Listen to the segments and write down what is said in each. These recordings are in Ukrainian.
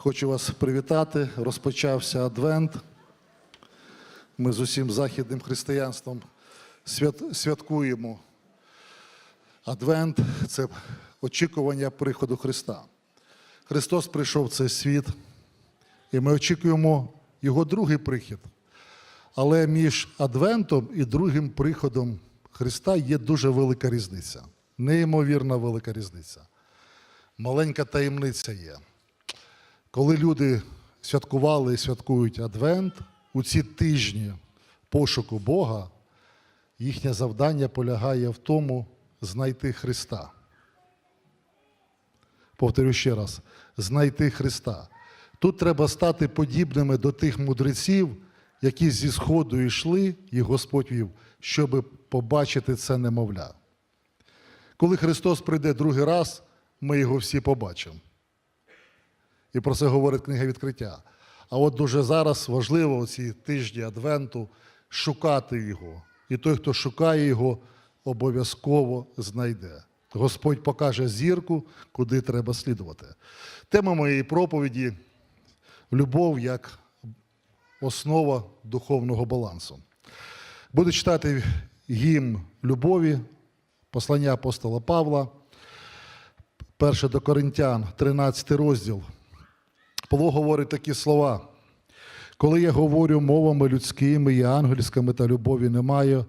Хочу вас привітати. Розпочався Адвент. Ми з усім західним християнством святкуємо. Адвент це очікування приходу Христа. Христос прийшов в цей світ, і ми очікуємо Його другий прихід. Але між Адвентом і другим приходом Христа є дуже велика різниця. Неймовірно велика різниця. Маленька таємниця є. Коли люди святкували і святкують Адвент, у ці тижні пошуку Бога, їхнє завдання полягає в тому знайти Христа. Повторю ще раз: знайти Христа. Тут треба стати подібними до тих мудреців, які зі сходу йшли, і Господь вів, щоб побачити це немовля. Коли Христос прийде другий раз, ми його всі побачимо. І про це говорить книга відкриття. А от дуже зараз важливо ці тижні Адвенту шукати його. І той, хто шукає його, обов'язково знайде. Господь покаже зірку, куди треба слідувати. Тема моєї проповіді любов як основа духовного балансу. Буду читати гімн любові, послання апостола Павла, перше до Коринтян, 13 розділ. Павло говорить такі слова. Коли я говорю мовами людськими і ангельськими та любові не маю,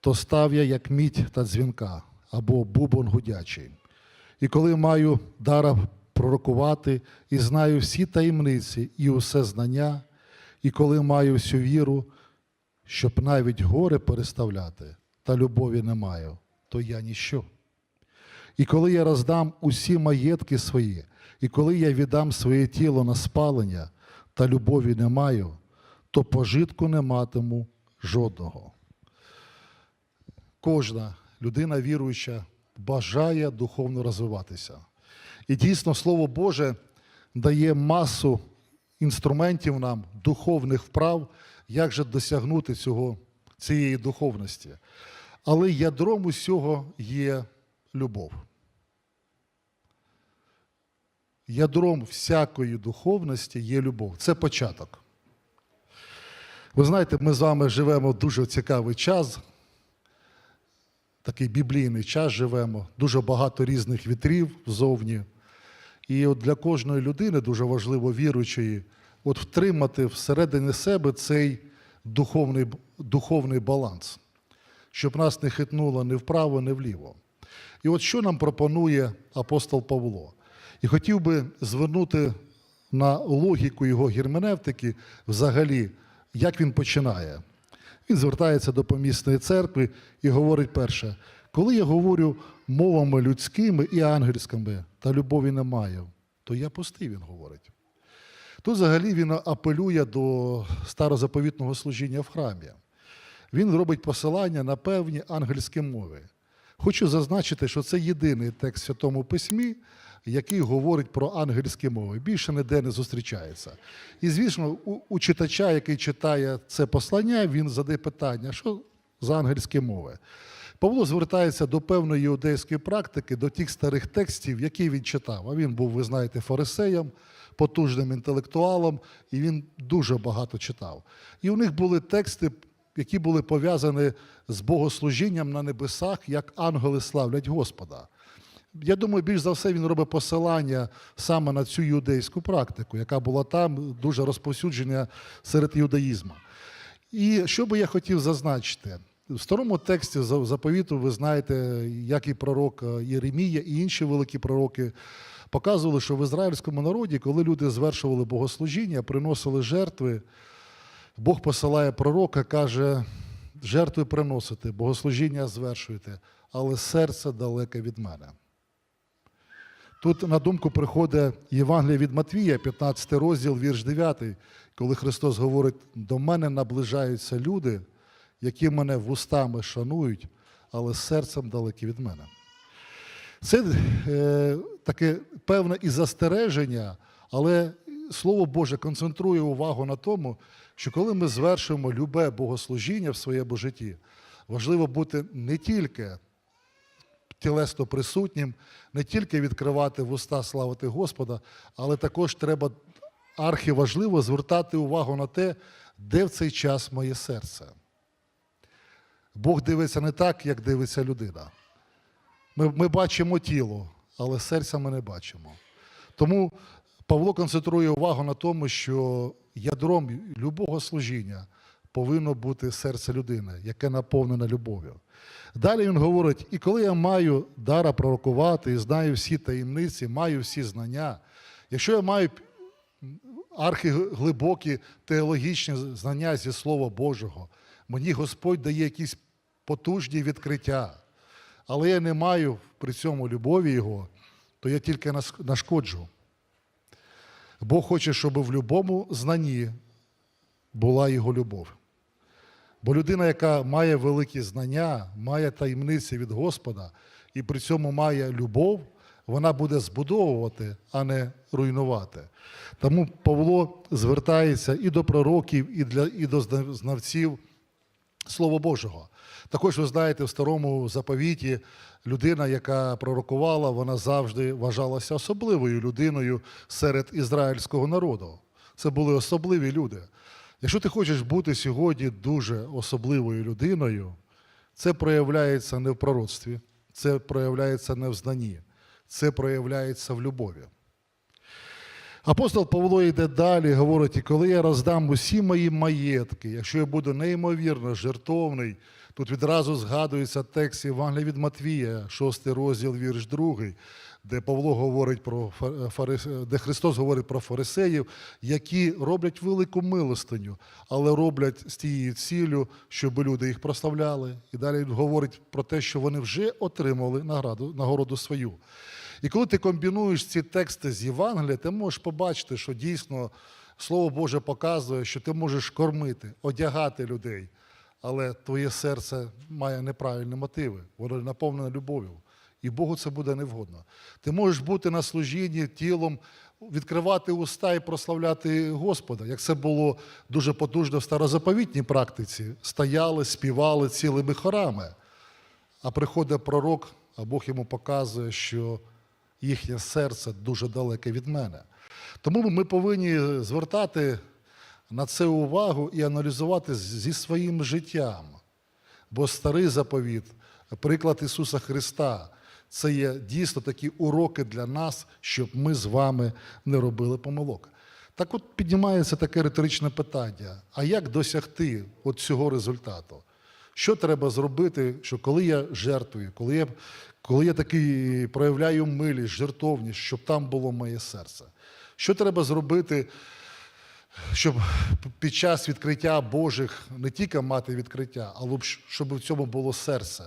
то став я як мідь та дзвінка або бубон гудячий. І коли маю дара пророкувати і знаю всі таємниці і усе знання, і коли маю всю віру, щоб навіть горе переставляти, та любові не маю, то я ніщо. І коли я роздам усі маєтки свої, і коли я віддам своє тіло на спалення та любові не маю, то пожитку не матиму жодного. Кожна людина віруюча бажає духовно розвиватися. І дійсно, Слово Боже дає масу інструментів нам, духовних вправ, як же досягнути цього, цієї духовності. Але ядром усього є любов. Ядром всякої духовності є любов. Це початок. Ви знаєте, ми з вами живемо в дуже цікавий час, такий біблійний час живемо, дуже багато різних вітрів ззовні. І от для кожної людини дуже важливо віруючої, от втримати всередині себе цей духовний, духовний баланс, щоб нас не хитнуло ні вправо, ні вліво. І от що нам пропонує апостол Павло? І хотів би звернути на логіку його герменевтики взагалі, як він починає. Він звертається до помісної церкви і говорить перше: коли я говорю мовами людськими і ангельськими, та любові не маю, то я пустий, він говорить. Тут взагалі він апелює до старозаповітного служіння в храмі. Він робить посилання на певні ангельські мови. Хочу зазначити, що це єдиний текст в Святому Письмі, який говорить про ангельські мови. Більше ніде не зустрічається. І, звісно, у, у читача, який читає це послання, він задає питання, що за ангельські мови. Павло звертається до певної іудейської практики, до тих старих текстів, які він читав. А він був, ви знаєте, фарисеєм, потужним інтелектуалом, і він дуже багато читав. І у них були тексти, які були пов'язані з богослужінням на небесах, як ангели славлять Господа. Я думаю, більш за все він робить посилання саме на цю юдейську практику, яка була там дуже розповсюджена серед юдаїзму. І що би я хотів зазначити? В старому тексті заповіту ви знаєте, як і пророк Єремія, і інші великі пророки показували, що в ізраїльському народі, коли люди звершували богослужіння, приносили жертви, Бог посилає пророка, каже, жертви приносите, богослужіння звершуєте, але серце далеке від мене. Тут на думку приходить Євангелія від Матвія, 15 розділ, вірш 9, коли Христос говорить: до мене наближаються люди, які мене вустами шанують, але серцем далекі від мене. Це е, таке певне і застереження, але Слово Боже концентрує увагу на тому, що коли ми звершуємо любе богослужіння в своєму житті, важливо бути не тільки тілесно присутнім, не тільки відкривати вуста, славити Господа, але також треба архіважливо звертати увагу на те, де в цей час моє серце. Бог дивиться не так, як дивиться людина. Ми, ми бачимо тіло, але серця ми не бачимо. Тому Павло концентрує увагу на тому, що ядром любого служіння повинно бути серце людини, яке наповнене любов'ю. Далі він говорить: і коли я маю дара пророкувати і знаю всі таємниці, маю всі знання, якщо я маю архиглибокі теологічні знання зі Слова Божого, мені Господь дає якісь потужні відкриття, але я не маю при цьому любові Його, то я тільки нашкоджу. Бог хоче, щоб в будь-якому знанні була його любов. Бо людина, яка має великі знання, має таємниці від Господа і при цьому має любов, вона буде збудовувати, а не руйнувати. Тому Павло звертається і до пророків, і, для, і до знавців Слова Божого. Також ви знаєте, в старому заповіті людина, яка пророкувала, вона завжди вважалася особливою людиною серед ізраїльського народу. Це були особливі люди. Якщо ти хочеш бути сьогодні дуже особливою людиною, це проявляється не в пророцтві, це проявляється не в знанні, це проявляється в любові. Апостол Павло йде далі, говорить, і коли я роздам усі мої маєтки, якщо я буду неймовірно жертовний, тут відразу згадується текст Євангелія від Матвія, 6 розділ, вірш 2, де Павло говорить про фарис... де Христос говорить про фарисеїв, які роблять велику милостиню, але роблять з тією ціллю, щоб люди їх прославляли. І далі він говорить про те, що вони вже отримали награду, нагороду свою. І коли ти комбінуєш ці тексти з Євангелія, ти можеш побачити, що дійсно Слово Боже показує, що ти можеш кормити, одягати людей, але твоє серце має неправильні мотиви, воно наповнене любов'ю. І Богу це буде невгодно. Ти можеш бути на служінні тілом, відкривати уста і прославляти Господа, як це було дуже потужно в старозаповітній практиці. Стояли, співали цілими хорами. А приходить пророк, а Бог йому показує, що їхнє серце дуже далеке від мене. Тому ми повинні звертати на це увагу і аналізувати зі своїм життям. Бо старий заповіт, приклад Ісуса Христа, це є дійсно такі уроки для нас, щоб ми з вами не робили помилок. Так от піднімається таке риторичне питання: а як досягти от цього результату? Що треба зробити, що коли я жертвую, коли я, коли я такий проявляю милість, жертовність, щоб там було моє серце? Що треба зробити, щоб під час відкриття Божих не тільки мати відкриття, але щоб в цьому було серце,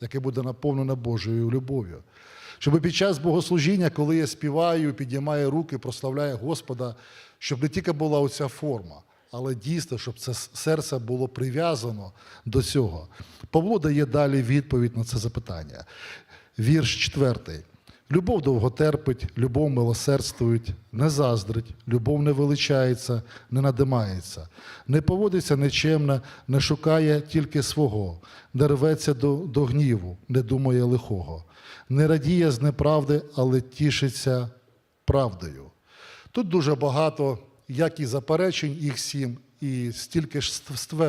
яке буде наповнене Божою любов'ю? Щоб під час богослужіння, коли я співаю, піднімаю руки, прославляю Господа, щоб не тільки була оця форма, але дійсно, щоб це серце було прив'язано до цього. Павло дає далі відповідь на це запитання. Вірш четвертий. Любов довго терпить, любов милосердствують, не заздрить, любов не величається, не надимається, не поводиться нечемно, не шукає тільки свого, не рветься до, до гніву, не думає лихого, не радіє з неправди, але тішиться правдою. Тут дуже багато як і заперечень, їх сім, і стільки ж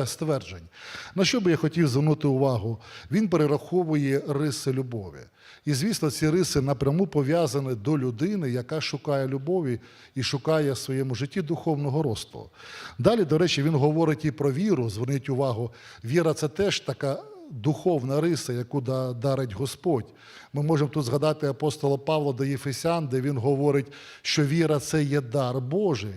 стверджень. На що би я хотів звернути увагу? Він перераховує риси любові. І, звісно, ці риси напряму пов'язані до людини, яка шукає любові і шукає в своєму житті духовного росту. Далі, до речі, він говорить і про віру. Зверніть увагу, віра це теж така духовна риса, яку да- дарить Господь. Ми можемо тут згадати апостола Павла до Єфесян, де він говорить, що віра це є дар Божий.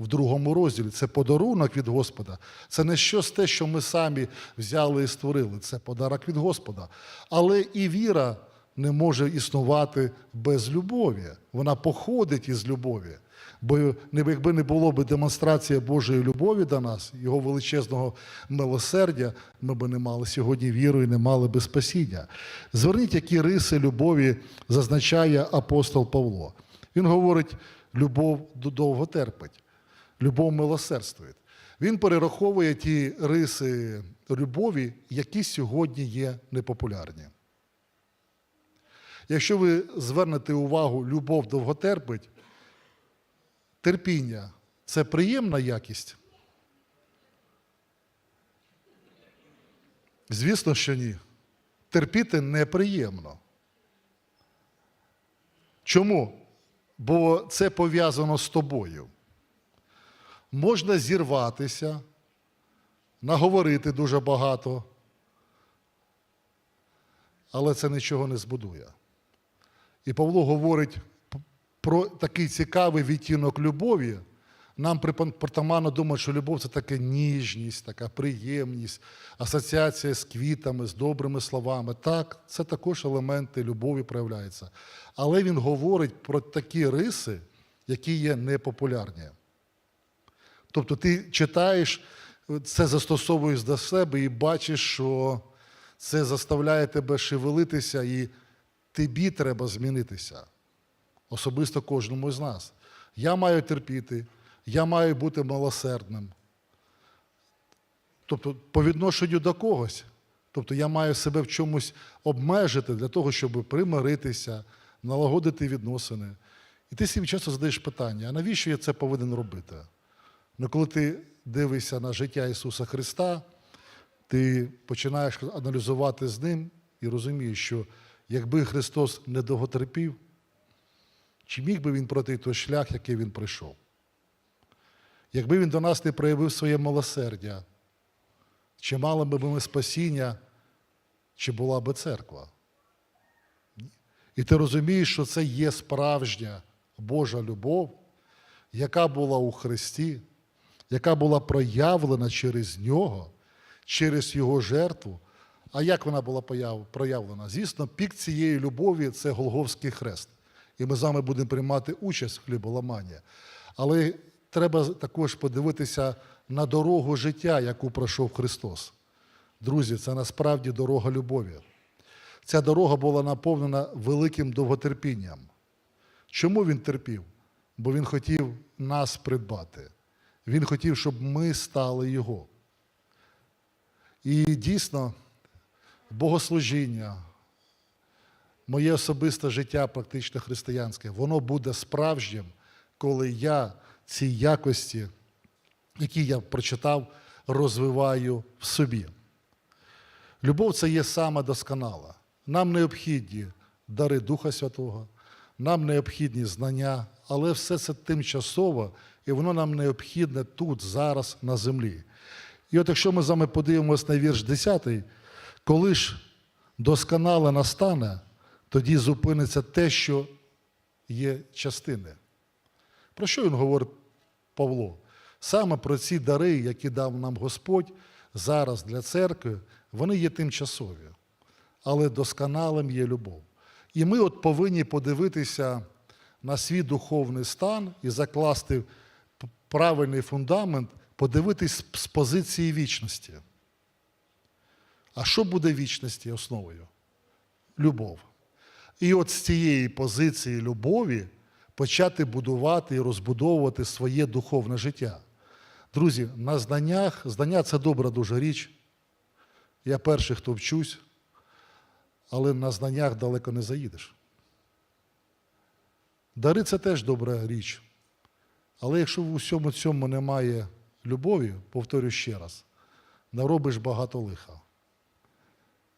В другому розділі це подарунок від Господа. Це не щось те, що ми самі взяли і створили. Це подарок від Господа. Але і віра не може існувати без любові. Вона походить із любові. Бо якби не було б демонстрація Божої любові до нас, його величезного милосердя, ми б не мали сьогодні віру і не мали би спасіння. Зверніть, які риси любові зазначає апостол Павло. Він говорить: любов довго терпить, любов милосердствує. Він перераховує ті риси любові, які сьогодні є непопулярні. Якщо ви звернете увагу, любов довготерпить, терпіння це приємна якість? Звісно, що ні. Терпіти неприємно. Чому? Бо це пов'язано з тобою. Можна зірватися, наговорити дуже багато, але це нічого не збудує. І Павло говорить про такий цікавий відтінок любові. Нам притаманно думати, що любов це така ніжність, така приємність, асоціація з квітами, з добрими словами. Так, це також елементи любові проявляються. Але він говорить про такі риси, які є непопулярні. Тобто ти читаєш, це застосовуєш до себе і бачиш, що це заставляє тебе шевелитися, і тобі треба змінитися. Особисто кожному з нас. Я маю терпіти, я маю бути милосердним. Тобто, по відношенню до когось. Тобто я маю себе в чомусь обмежити для того, щоб примиритися, налагодити відносини. І ти собі часто задаєш питання: а навіщо я це повинен робити? Ну, коли ти дивишся на життя Ісуса Христа, ти починаєш аналізувати з ним і розумієш, що якби Христос не довготерпів, чи міг би Він пройти той шлях, який Він пройшов? Якби Він до нас не проявив своє милосердя, чи мали би ми спасіння, чи була би церква? І ти розумієш, що це є справжня Божа любов, яка була у Христі, яка була проявлена через Нього, через Його жертву. А як вона була проявлена? Звісно, пік цієї любові це Голговський хрест. І ми з вами будемо приймати участь в хліболаманні. Але треба також подивитися на дорогу життя, яку пройшов Христос. Друзі, це насправді дорога любові. Ця дорога була наповнена великим довготерпінням. Чому він терпів? Бо він хотів нас придбати. Він хотів, щоб ми стали Його. І дійсно, богослужіння, моє особисте життя, практично християнське, воно буде справжнім, коли я ці якості, які я прочитав, розвиваю в собі. Любов це є саме досконала. Нам необхідні дари Духа Святого, нам необхідні знання, але все це тимчасово, і воно нам необхідне тут, зараз, на землі. І от якщо ми з вами подивимося на вірш 10, коли ж досконале настане, тоді зупиниться те, що є частини. Про що він говорить Павло? Саме про ці дари, які дав нам Господь зараз для церкви, вони є тимчасові, але досконалим є любов. І ми от повинні подивитися на свій духовний стан і закласти правильний фундамент, подивитись з позиції вічності. А що буде вічності основою? Любов. І от з цієї позиції любові почати будувати і розбудовувати своє духовне життя. Друзі, на знаннях, знання це добра дуже річ. Я перший, хто вчусь, але на знаннях далеко не заїдеш. Дари це теж добра річ. Але якщо в усьому цьому немає любові, повторю ще раз, наробиш багато лиха.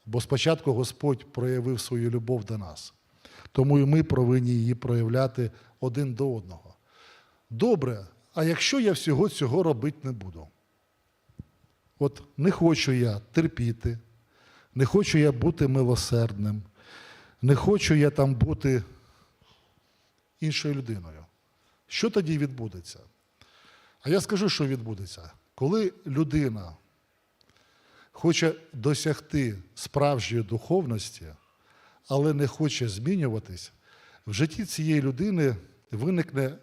Бо спочатку Господь проявив свою любов до нас. Тому і ми повинні її проявляти один до одного. Добре, а якщо я всього цього робити не буду? От не хочу я терпіти, не хочу я бути милосердним, не хочу я там бути іншою людиною. Що тоді відбудеться? А я скажу, що відбудеться. Коли людина хоче досягти справжньої духовності, але не хоче змінюватись, в житті цієї людини виникне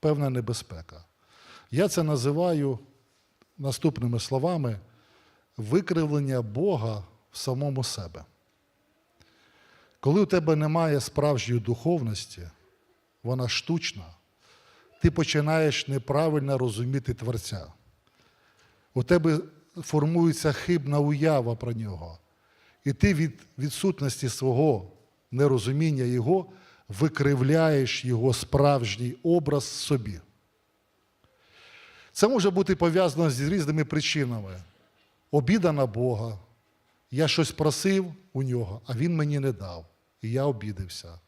певна небезпека. Я це називаю наступними словами викривлення Бога в самому себе. Коли у тебе немає справжньої духовності, вона штучна, ти починаєш неправильно розуміти Творця. У тебе формується хибна уява про нього. І ти від відсутності свого нерозуміння Його, викривляєш Його справжній образ собі. Це може бути пов'язано з різними причинами. Обіда на Бога. Я щось просив у нього, а він мені не дав. І я обідався.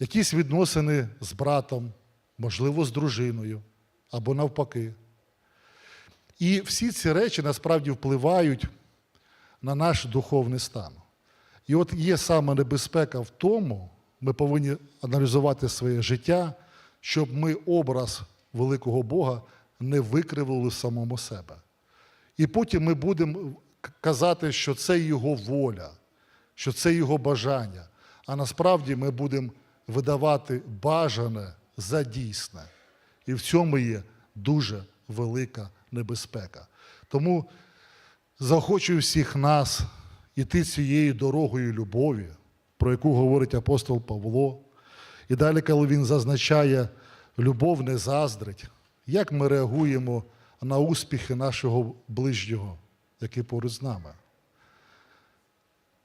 Якісь відносини з братом, можливо, з дружиною або навпаки. І всі ці речі насправді впливають на наш духовний стан. І от є саме небезпека в тому, ми повинні аналізувати своє життя, щоб ми образ великого Бога не викривили в самому себе. І потім ми будемо казати, що це його воля, що це його бажання. А насправді ми будемо видавати бажане за дійсне. І в цьому є дуже велика небезпека. Тому заохочую всіх нас іти цією дорогою любові, про яку говорить апостол Павло. І далі, коли він зазначає, любов не заздрить, як ми реагуємо на успіхи нашого ближнього, який поруч з нами.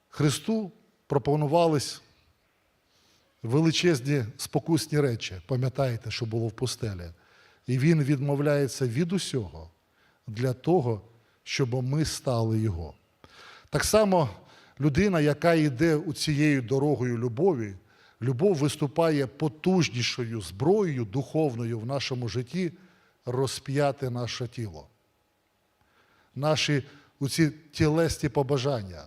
Христу пропонувались величезні спокусні речі, пам'ятаєте, що було в пустелі. І він відмовляється від усього для того, щоб ми стали Його. Так само людина, яка йде у цією дорогою любові, любов виступає потужнішою зброєю духовною в нашому житті розп'яти наше тіло. Наші оці тілесні побажання.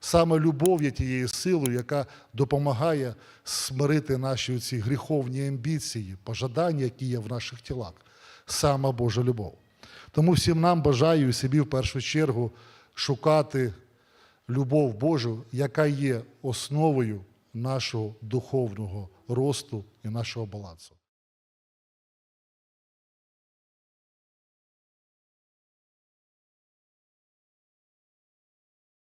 Саме любов є тією силою, яка допомагає смирити наші ці гріховні амбіції, пожадання, які є в наших тілах. Сама Божа любов. Тому всім нам бажаю і собі в першу чергу шукати любов Божу, яка є основою нашого духовного росту і нашого балансу.